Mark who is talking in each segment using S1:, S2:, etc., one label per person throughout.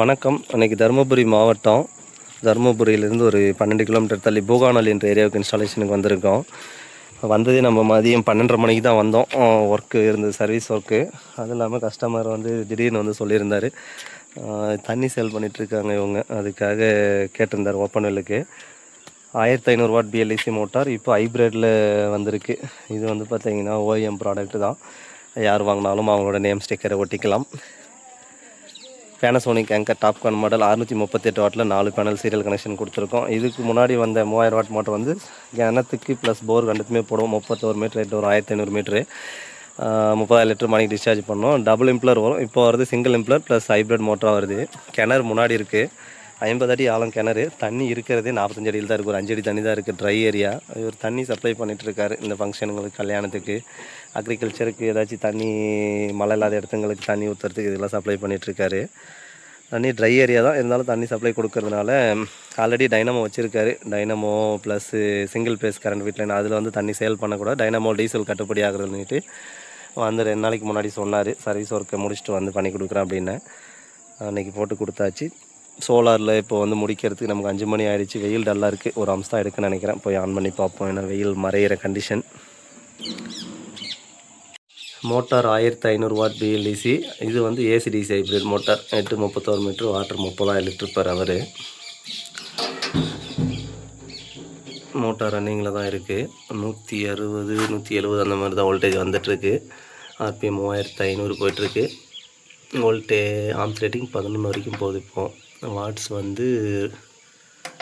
S1: வணக்கம். இன்னைக்கு தருமபுரி மாவட்டம் தருமபுரியிலேருந்து ஒரு பன்னெண்டு கிலோமீட்டர் தள்ளி பூகானல் என்ற ஏரியாவுக்கு இன்ஸ்டாலேஷனுக்கு வந்திருக்கோம். வந்ததே நம்ம மதியம் பன்னெண்டரை மணிக்கு தான் வந்தோம். ஒர்க்கு இருந்தது சர்வீஸ் ஒர்க்கு அதுவும் இல்லாமல் கஸ்டமர் வந்து திடீர்னு வந்து சொல்லியிருந்தார். தண்ணி சேல் பண்ணிகிட்ருக்காங்க இவங்க. அதுக்காக கேட்டிருந்தார் ஓப்பன் வெல்லுக்கு ஆயிரத்தி ஐநூறு வாட் பிஎல்இசி மோட்டார் இப்போ ஹைப்ரிட்டில் வந்திருக்கு. இது வந்து பார்த்தீங்கன்னா ஓஎம் ப்ராடக்ட் தான். யார் வாங்கினாலும் அவங்களோட நேம் ஸ்டிக்கரை ஒட்டிக்கலாம். பேனசோனிக் ஆங்கர் டாப்கான் மாடல் அறுநூற்றி முப்பத்தெட்டு வாட்டில் நாலு பேனல் சீரியல் கனெக்ஷன் கொடுத்துருக்கோம். இதுக்கு முன்னாடி வந்த மூவாயிரம் வாட் மோட்டர் வந்து கிணத்துக்கு ப்ளஸ் போர் ரெண்டுத்துமே போடுவோம். முப்பத்தோரு மீட்ரு எட்டு வரும் ஆயிரத்தி ஐநூறு மீட்ரு முப்பதாயிரம் லிட்டர் மணிக்கு டிஸ்சார்ஜ் பண்ணோம். டபுள் இம்ப்ளர் வரும். இப்போ வருது சிங்கிள் இம்ப்ளர் ப்ளஸ் ஹைப்ரிட் மோட்டராக வருது. கிணறு முன்னாடி இருக்குது ஐம்பது அடி ஆழம் கிணறு தண்ணி இருக்கிறதே நாற்பத்தஞ்சு அடியில் தான் இருக்குது ஒரு அஞ்சடி தண்ணி தான் இருக்குது ட்ரை ஏரியா இவர் தண்ணி சப்ளை பண்ணிகிட்டு இருக்காரு இந்த ஃபங்க்ஷனுங்களுக்கு கல்யாணத்துக்கு. அக்ரிகல்ச்சருக்கு ஏதாச்சும் தண்ணி மழை இல்லாத இடத்துங்களுக்கு தண்ணி ஊற்றுறதுக்கு இதெல்லாம் சப்ளை பண்ணிகிட்ருக்காரு தண்ணி ட்ரை ஏரியா தான். இருந்தாலும் தண்ணி சப்ளை கொடுக்கறதுனால ஆல்ரெடி டைனமோ வச்சுருக்காரு. Dynamo plus single phase current வீட்டில் அதில் வந்து தண்ணி சேல் பண்ணக்கூடாது டைனமோ டீசல் கட்டுப்படி ஆகுறதுன்னுட்டு வந்து ரெண்டு நாளைக்கு முன்னாடி சொன்னார். சர்வீஸ் ஒர்க்கை முடிச்சுட்டு வந்து பண்ணி கொடுக்குறேன் அப்படின்னு. அன்றைக்கி போட்டு கொடுத்தாச்சு. சோலாரில் இப்போ வந்து முடிக்கிறதுக்கு நமக்கு அஞ்சு மணி ஆயிடுச்சு. வெயில் டல்லாக இருக்குது ஒரு அம்சம் எடுக்குன்னு நினைக்கிறேன். போய் ஆன் பண்ணி பார்ப்போம். ஏன்னா வெயில் மறையிற கண்டிஷன் மோட்டார் ஆயிரத்தி ஐநூறு வாட் பிஎல்டிசி இது வந்து ஏசிடிசி ஹைப்ரிட் மோட்டார். எட்டு முப்பத்தோரு மீட்ரு வாட்டர் முப்பதாயிரம் லிட்டர் பெர் ஹவர் மோட்டார் ரன்னிங்கில் தான் இருக்குது நூற்றி அறுபது நூற்றி எழுபது அந்த மாதிரி தான் வோல்டேஜ் வந்துட்டுருக்கு ஆர்பிஎம் மூவாயிரத்து ஐநூறு போயிட்டுருக்கு வோல்டே ஆம்ஸ் ரேட்டிங் பதினொன்று வரைக்கும் போகுது இப்போது வாட்ஸ் வந்து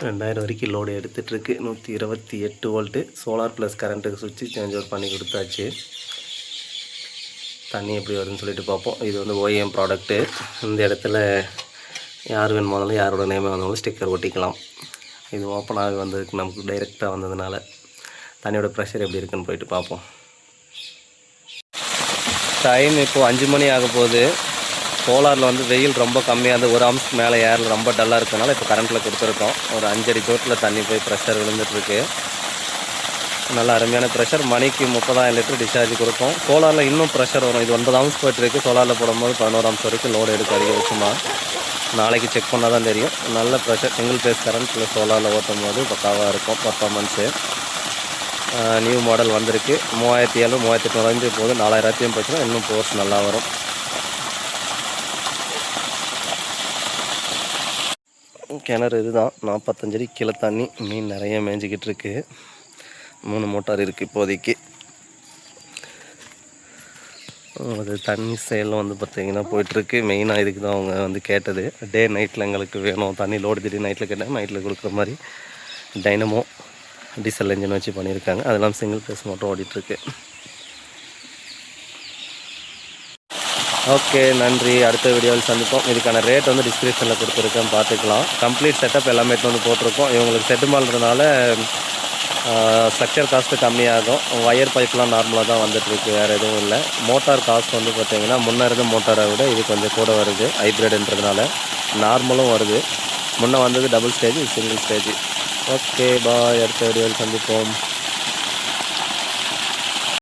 S1: ரெண்டாயிரம் வரைக்கும் லோடு எடுத்துகிட்ருக்கு நூற்றி இருபத்தி எட்டு வோல்ட்டு சோலார் ப்ளஸ் கரண்ட்டுக்கு சுவிட்சு சேஞ்ச் ஓவர் பண்ணி கொடுத்தாச்சு. தண்ணி எப்படி வருதுன்னு சொல்லிட்டு பார்ப்போம். இது வந்து ஓஎம் ப்ராடக்ட்டு இந்த இடத்துல யார் வேணுமானாலும் யாரோட நேம் வந்தாலும் ஸ்டிக்கர் ஒட்டிக்கலாம். இது ஓப்பன் ஆகி வந்ததுக்கு நமக்கு டைரெக்டாக வந்ததுனால தண்ணியோட ப்ரெஷர் எப்படி இருக்குன்னு போயிட்டு பார்ப்போம். டைம் இப்போது அஞ்சு மணி ஆக போகுது சோலாரில் வந்து வெயில் ரொம்ப கம்மியாக இருந்து ஒரு அம்ஸ் மேலே ஏரில் ரொம்ப டல்லாக இருக்கனால இப்போ கரண்ட்டில் கொடுத்துருக்கோம். ஒரு அஞ்சடி தோட்டில் தண்ணி போய் ப்ரெஷர் விழுந்துட்டுருக்கு. நல்ல அருமையான ப்ரெஷர் மணிக்கு முப்பதாயிரம் லிட்டர் டிஸ்சார்ஜ் கொடுக்கும். சோலாரில் இன்னும் ப்ரெஷர் வரும். இது ஒன்பது அம்ஸ் போயிட்டுருக்கு சோலாரில் போடும்போது பதினோரு அம்ஸ் வரைக்கும் லோடு எடுக்க அதிகபட்சமாக நாளைக்கு செக் பண்ணால் தான் தெரியும். நல்ல pressure single phase current plus சோலாரில் ஓட்டும் போது பக்காவாக இருக்கும் பர்ஃபார்மன்ஸு நியூ மாடல் வந்திருக்கு. மூவாயிரத்தி ஏழு மூவாயிரத்தி எட்நூறு போது நாலாயிரத்தையும் போச்சுன்னா இன்னும் போர்ஸ் நல்லா வரும். கிணறு இதுதான். நாற்பத்தஞ்சடி கீழே தண்ணி மீன் நிறைய மேய்ஞ்சிக்கிட்டு இருக்கு. மூணு மோட்டார் இருக்குது இப்போதைக்கு. அது தண்ணி செயலும் வந்து பார்த்திங்கன்னா போயிட்டுருக்கு மெயினாக இதுக்கு தான் அவங்க வந்து கேட்டது. டே நைட்டில் எங்களுக்கு வேணும். தண்ணி லோடு திடீர் நைட்டில் கேட்டால் நைட்டில் கொடுக்குற மாதிரி டைனமோ டீசல் இன்ஜின் வச்சு பண்ணியிருக்காங்க. அதெல்லாம் சிங்கிள் பேஸ் மட்டும் ஓடிட்டுருக்கு ஓகே நன்றி. அடுத்த வீடியோவில் சந்திப்போம். இதுக்கான ரேட் வந்து டிஸ்கிரிப்ஷனில் கொடுத்துருக்கேன். பார்த்துக்கலாம். கம்ப்ளீட் செட்டப் எல்லாமே எடுத்து வந்து போட்டிருக்கோம். இவங்களுக்கு செட்டு மால்றதுனால ஸ்ட்ரக்சர் காஸ்ட்டு கம்மியாகும். ஒயர் பைப்லாம் நார்மலாக தான் வந்துட்டுருக்கு. வேறு எதுவும் இல்லை. மோட்டார் காஸ்ட் வந்து பார்த்திங்கன்னா முன்னே இருந்த மோட்டாரை விட இது கொஞ்சம் கூட வருது. ஹைப்ரிட்ன்றதுனால நார்மலும் வருது. முன்னே வந்தது double stage single stage okay bye அடுத்த வீடியோவில் சந்திப்போம்.